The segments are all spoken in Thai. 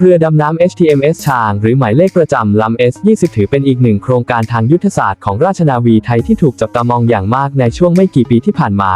เรือดำน้ำ HTMS ชาง หรือหมายเลขประจำลำ S20 ถือเป็นอีกหนึ่งโครงการทางยุทธศาสตร์ของราชนาวีไทยที่ถูกจับตามองอย่างมากในช่วงไม่กี่ปีที่ผ่านมา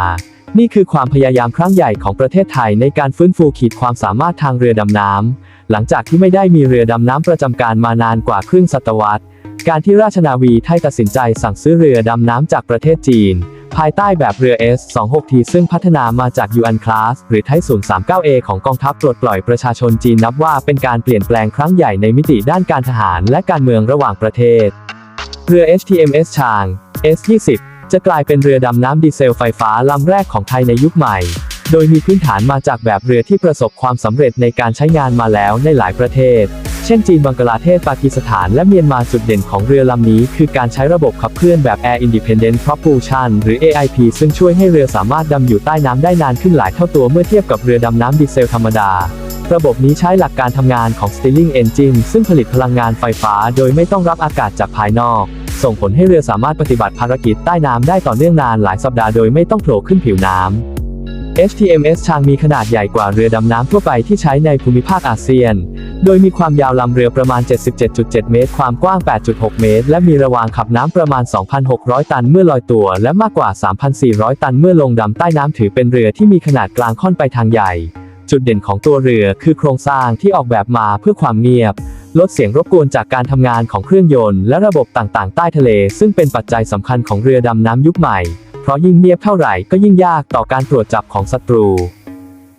นี่คือความพยายามครั้งใหญ่ของประเทศไทยในการฟื้นฟูขีดความสามารถทางเรือดำน้ำ หลังจากที่ไม่ได้มีเรือดำน้ำประจำการมานานกว่าครึ่งศตวรรษ การที่ราชนาวีไทยตัดสินใจสั่งซื้อเรือดำน้ำจากประเทศจีน ภายใต้แบบเรือ S26T ซึ่งพัฒนามาจาก Yuan Class หรือไทย 039A ของกองทัพปลดปล่อยประชาชนจีนนับว่าเป็นการเปลี่ยนแปลงครั้งใหญ่ในมิติด้านการทหารและการเมืองระหว่างประเทศ เรือ HTMS ชาง S20 จะกลายเป็นเรือดำน้ำดีเซลไฟฟ้าลำแรกของไทยในยุคใหม่ โดยมีพื้นฐานมาจากแบบเรือที่ประสบความสำเร็จในการใช้งานมาแล้วในหลายประเทศ เช่นจีนบังกลาเทศปากีสถานและเมียนมาจุดเด่นของเรือลำนี้ คือการใช้ระบบขับเคลื่อนแบบ Air Independent Propulsion หรือ AIP ซึ่งช่วยให้เรือสามารถดำอยู่ใต้น้ำได้นานขึ้นหลายเท่าตัวเมื่อเทียบกับเรือดำน้ำดีเซลธรรมดา ระบบนี้ใช้หลักการทำงานของ Stirling Engine ซึ่งผลิตพลังงานไฟฟ้า โดยไม่ต้องรับอากาศจากภายนอก ส่งผลให้เรือสามารถปฏิบัติภารกิจใต้น้ำได้ต่อเนื่องนานหลายสัปดาห์โดยไม่ต้องโผล่ขึ้นผิวน้ำ HTMS ชางมีขนาดใหญ่กว่าเรือดำน้ำทั่วไปที่ใช้ในภูมิภาคอาเซียน โดยมีความยาวลำเรือประมาณ 77.7 เมตร ความกว้าง 8.6 เมตร และมีระวางขับน้ำประมาณ 2,600 ตันเมื่อลอยตัว และมากกว่า 3,400 ตันเมื่อลงดำใต้น้ำถือเป็นเรือที่มีขนาดกลางค่อนไปทางใหญ่ จุดเด่นของตัวเรือคือโครงสร้างที่ออกแบบมาเพื่อความเงียบ ลดเสียงรบกวนจากการทำงานของเครื่องยนต์ และระบบต่างๆ ใต้ทะเล ซึ่งเป็นปัจจัยสำคัญของเรือดำน้ำยุคใหม่ เพราะยิ่งเงียบเท่าไหร่ก็ยิ่งยากต่อการตรวจจับของศัตรู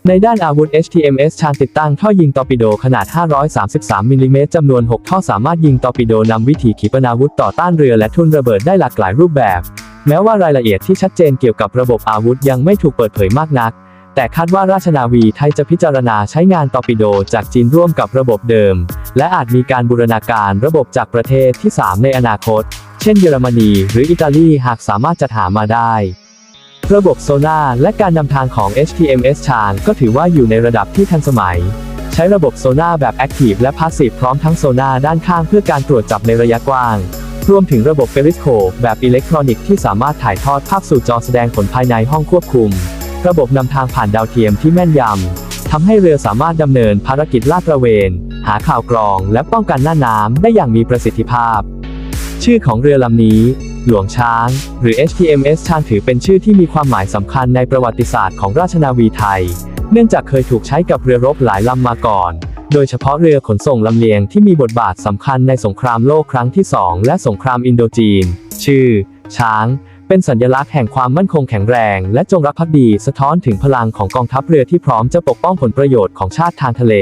ในด้านอาวุธ HTMS ชานติดตั้งท่อยิงตอร์ปิโดขนาด 533มิลลิเมตรจำนวน 6 ท่อสามารถยิงตอร์ปิโดนำวิถีขีปนาวุธต่อต้านเรือและทุ่นระเบิดได้หลากหลายรูปแบบ แม้ว่ารายละเอียดที่ชัดเจนเกี่ยวกับระบบอาวุธยังไม่ถูกเปิดเผยมากนัก แต่คาดว่าราชนาวีไทยจะพิจารณาใช้งานตอร์ปิโดจากจีนร่วมกับระบบเดิม และอาจมีการบูรณาการระบบจากประเทศที่ 3 ในอนาคต เช่นเยอรมนีหรืออิตาลีหากสามารถจัดหามาได้ ระบบโซน่าและการนำทางของ HTMS ชางก็ถือว่าอยู่ในระดับที่ทันสมัย ใช้ระบบโซน่าแบบ Active และ Passive พร้อมทั้งโซน่าด้านข้างเพื่อการตรวจจับในระยะกว้าง รวมถึงระบบ Periscope แบบอิเล็กทรอนิกส์ที่สามารถถ่ายทอดภาพสู่จอแสดงผลภายในห้องควบคุม ระบบนำทางผ่านดาวเทียมที่แม่นยำทำให้เรือสามารถดำเนินภารกิจลาดตระเวน หาข่าวกรอง และป้องกันหน้าน้ำได้อย่างมีประสิทธิภาพ ชื่อของเรือลำนี้ หลวงช้าง หรือ HTMS ช้างถือเป็นชื่อที่มีความหมายสำคัญในประวัติศาสตร์ของราชนาวีไทย เนื่องจากเคยถูกใช้กับเรือรบหลายลำมาก่อน โดยเฉพาะเรือขนส่งลำเลียงที่มีบทบาทสำคัญในสงครามโลกครั้งที่ 2 และสงครามอินโดจีน ชื่อ ช้าง เป็นสัญลักษณ์แห่งความมั่นคงแข็งแรง และจงรักภักดีสะท้อนถึงพลังของกองทัพเรือที่พร้อมจะปกป้องผลประโยชน์ของชาติทางทะเล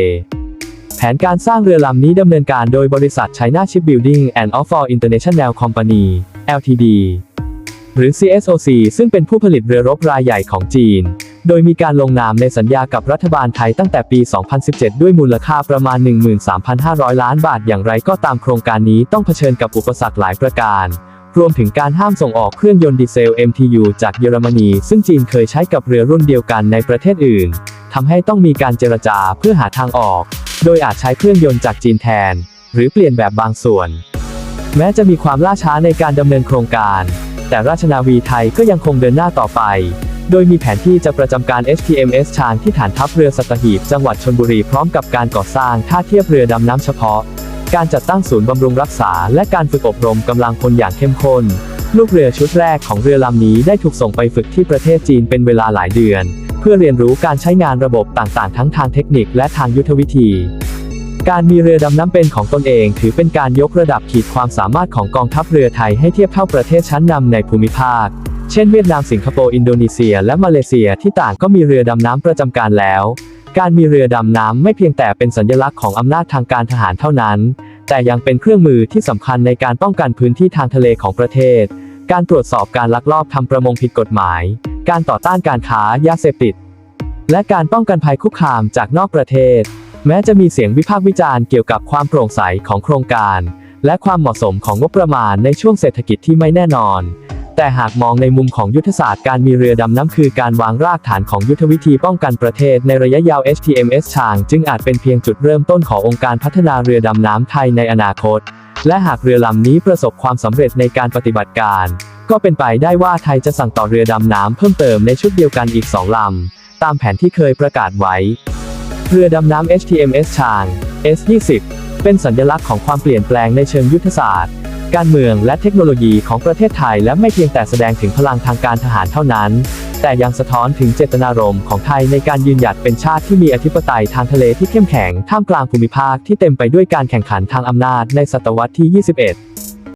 แผนการสร้างเรือลำนี้ดำเนินการโดยบริษัท China Shipbuilding and Offshore International Company Ltd หรือ CSOC ซึ่งเป็นผู้ผลิตเรือรบรายใหญ่ของจีน โดยมีการลงนามในสัญญากับรัฐบาลไทยตั้งแต่ปี 2017 ด้วยมูลค่าประมาณ 13,500 ล้านบาท อย่างไรก็ตามโครงการนี้ต้องเผชิญกับอุปสรรคหลายประการ รวมถึงการห้ามส่งออกเครื่องยนต์ดีเซล MTU จากเยอรมนี ซึ่งจีนเคยใช้กับเรือรุ่นเดียวกันในประเทศอื่น ทำให้ต้องมีการเจรจาเพื่อหาทางออก โดยอาจใช้เครื่องยนต์จากจีนแทน หรือเปลี่ยนแบบบางส่วน แม้จะมีความล่าช้าในการดำเนินโครงการ แต่ราชนาวีไทยก็ยังคงเดินหน้าต่อไป โดยมีแผนที่จะประจำการ HTMS ชางที่ฐานทัพเรือสัตหีบจังหวัดชลบุรีพร้อมกับการก่อสร้างท่าเทียบเรือดำน้ำเฉพาะ การจัดตั้งศูนย์บำรุงรักษา และการฝึกอบรมกำลังพลอย่างเข้มข้น ลูกเรือชุดแรกของเรือลำนี้ได้ถูกส่งไปฝึกที่ประเทศจีนเป็นเวลาหลายเดือน เพื่อเรียนรู้การใช้งานระบบต่างๆ ทั้งทางเทคนิคและทางยุทธวิธี การมีเรือดำน้ำเป็นของตนเอง ถือเป็นการยกระดับขีดความสามารถของกองทัพเรือไทยให้เทียบเท่าประเทศชั้นนำในภูมิภาค เช่นเวียดนามสิงคโปร์อินโดนีเซีย และมาเลเซียที่ต่างก็มีเรือดำน้ำประจำการแล้วการมีเรือดำน้ำไม่เพียงแต่เป็นสัญลักษณ์ของอำนาจทางการทหารเท่านั้น แต่ยังเป็นเครื่องมือที่สำคัญในการป้องกันพื้นที่ทางทะเลของประเทศ การตรวจสอบการลักลอบทำประมงผิดกฎหมาย การต่อต้านการค้ายาเสพติด และการป้องกันภัยคุกคามจากนอกประเทศ แม้จะมีเสียงวิพากษ์วิจารณ์เกี่ยวกับความโปร่งใสของโครงการ และความเหมาะสมของงบประมาณในช่วงเศรษฐกิจที่ไม่แน่นอน แต่หากมองในมุมของยุทธศาสตร์การมีเรือดำน้ำคือการวางรากฐานของยุทธวิธีป้องกันประเทศในระยะยาว HTMS ชาง จึงอาจเป็นเพียงจุดเริ่มต้นขององค์การพัฒนาเรือดำน้ำไทยในอนาคต และหากเรือลำนี้ประสบความสำเร็จในการปฏิบัติการ ก็เป็นไปได้ว่าไทยจะสั่งต่อเรือดำน้ำเพิ่มเติมในชุดเดียวกันอีกสองลำตามแผนที่เคยประกาศไว้ เรือดำน้ำ HTMS ชาง S-20 เป็นสัญลักษณ์ของความเปลี่ยนแปลงในเชิงยุทธศาสตร์ การเมืองและเทคโนโลยีของประเทศไทยและไม่เพียงแต่แสดงถึงพลังทางการทหารเท่านั้น แต่ยังสะท้อนถึงเจตนารมณ์ของไทยในการยืนหยัดเป็นชาติที่มีอธิปไตยทางทะเลที่เข้มแข็งท่ามกลางภูมิภาคที่เต็มไปด้วยการแข่งขันทางอำนาจในศตวรรษที่ 21